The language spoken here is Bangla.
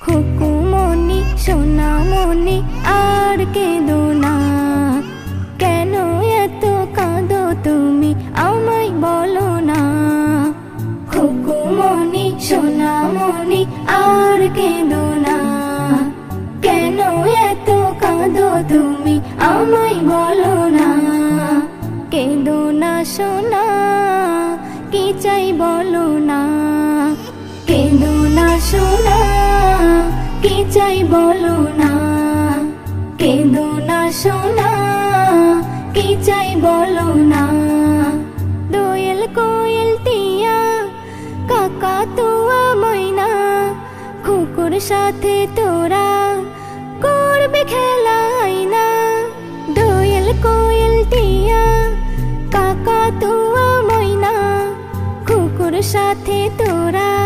খুকুমনি, সোনামনি, আর কেঁদো না। কেন এত কাঁদো তুমি? আমায় বলো না। খুকুমনি, সোনামনি, আর কেঁদো না। কেন এত কাঁদো তুমি? আমায় বলো না। কেঁদো না, সোনা। কি চাই বলো না? কেঁদো না সোনা কি চাই বলো না? কেঁদো না সোনা কি চাই বলো না? দোয়েল কোয়েল টিয়া, কাকা তুয়া ময়না, কুকুর সাথে তোরা করবে খেলাই না দোয়েল কোয়েল টিয়া, কাকা কুকুর সাথে তোরা